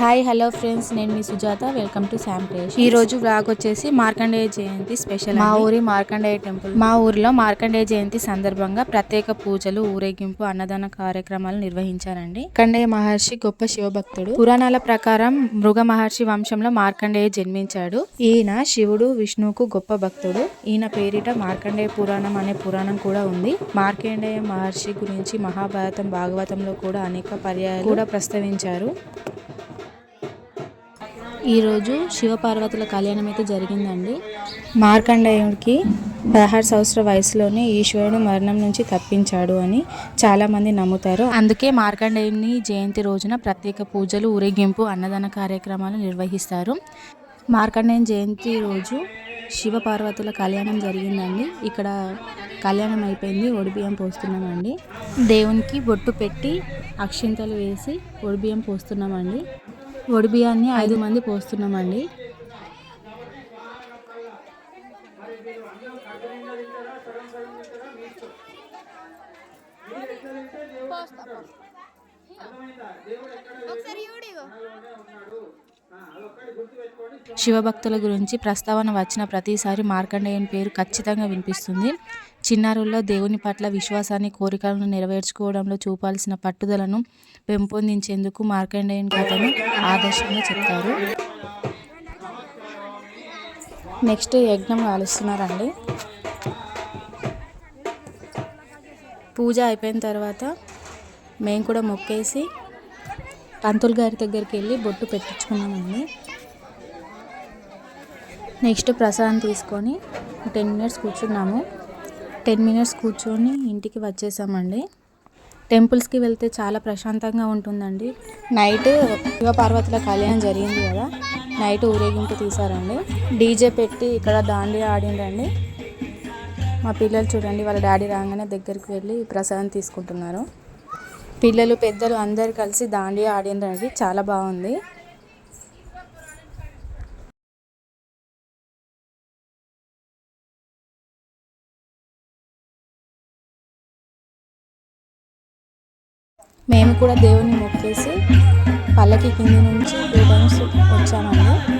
Hi hello friends నేను మీ Sujatha. Welcome to Sam ఈ రోజు వ్లాగ్ వచ్చేసి మార్కండేయ జయంతి స్పెషల్ మా ఊరి మార్కండేయ టెంపుల్ మా ఊరిలో మార్కండేయ జయంతి సందర్భంగా ప్రత్యేక పూజలు ఊరేగింపు అన్నదాన కార్యక్రమాలు నిర్వహించారండి. మార్కండేయ మహర్షి గొప్ప శివభక్తుడు. పురాణాల ప్రకారం మృగ మహర్షి వంశంలో మార్కండేయ జన్మించాడు. ఈయన శివుడు విష్ణువుకు గొప్ప భక్తుడు. ఈయన పేరిట మార్కండేయ పురాణం అనే పురాణం కూడా ఉంది. మార్కండేయ మహర్షి గురించి మహాభారతం భాగవతంలో కూడా అనేక పర్యాయాలు కూడా ప్రస్తావించారు. ఈరోజు శివపార్వతుల కళ్యాణం అయితే జరిగిందండి. మార్కండేయుడికి పదహారు సంవత్సరాల వయసులోనే ఈశ్వరుడు మరణం నుంచి తప్పించాడు అని చాలామంది నమ్ముతారు. అందుకే మార్కండేయుని జయంతి రోజున ప్రత్యేక పూజలు ఊరేగింపు అన్నదాన కార్యక్రమాలు నిర్వహిస్తారు. మార్కండేయం జయంతి రోజు శివ పార్వతుల కళ్యాణం జరిగిందండి. ఇక్కడ కళ్యాణం అయిపోయింది ఒడిబియ్యం పోస్తున్నామండి. దేవునికి బొట్టు పెట్టి అక్షింతలు వేసి ఒడిబియ్యం పోస్తున్నామండి. బియ్యాన్ని ఐదు మంది పోస్తున్నామండి. శివభక్తుల గురించి ప్రస్తావన వచ్చిన ప్రతిసారి మార్కండేయన్ పేరు ఖచ్చితంగా వినిపిస్తుంది. చిన్నారుల్లో దేవుని పట్ల విశ్వాసాన్ని కోరికలను నెరవేర్చుకోవడంలో చూపాల్సిన పట్టుదలను పెంపొందించేందుకు మార్కండేయన్ కథను ఆదర్శంగా చెప్తారు. నెక్స్ట్ యజ్ఞం కాలుస్తున్నారండి పూజ అయిపోయిన తర్వాత మేము కూడా మొక్కేసి పంతులు గారి దగ్గరికి వెళ్ళి బొట్టు పెట్టించుకున్నామండి. నెక్స్ట్ ప్రసాదం తీసుకొని టెన్ మినిట్స్ కూర్చున్నాము. టెన్ మినిట్స్ కూర్చొని ఇంటికి వచ్చేసామండి. టెంపుల్స్కి వెళ్తే చాలా ప్రశాంతంగా ఉంటుందండి. నైట్ శివపార్వతుల కళ్యాణం జరిగింది కదా నైట్ ఊరేగింపు తీసారండి డీజే పెట్టి ఇక్కడ దాండి ఆడిండండి. మా పిల్లలు చూడండి వాళ్ళ డాడీ రాగానే దగ్గరికి వెళ్ళి ప్రసాదం తీసుకుంటున్నారు. పిల్లలు పెద్దలు అందరు కలిసి దాండియా ఆడిండ్రండి చాలా బాగుంది. మేము కూడా దేవుని మొక్కేసి పల్లకి కింది నుంచి టూ టైమ్స్ వచ్చామండి.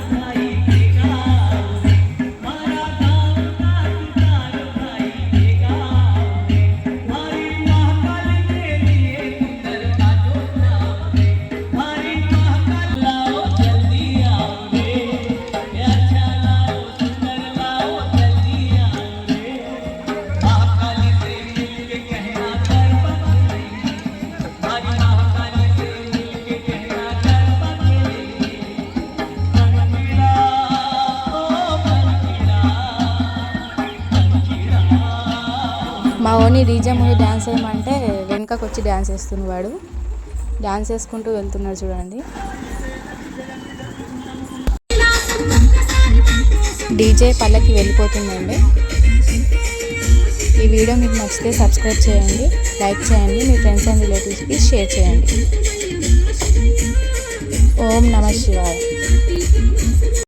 మా ఓని డీజే ముందు డ్యాన్స్ వేయమంటే వెనుకకు వచ్చి డ్యాన్స్ వేస్తున్నవాడు డ్యాన్స్ వేసుకుంటూ వెళ్తున్నాడు చూడండి. డీజే పల్లకి వెళ్ళిపోతుందండి. ఈ వీడియో మీకు నచ్చితే సబ్స్క్రైబ్ చేయండి లైక్ చేయండి మీ ఫ్రెండ్స్ అండ్ రిలేటివ్స్కి షేర్ చేయండి. ఓం నమ శివాయ.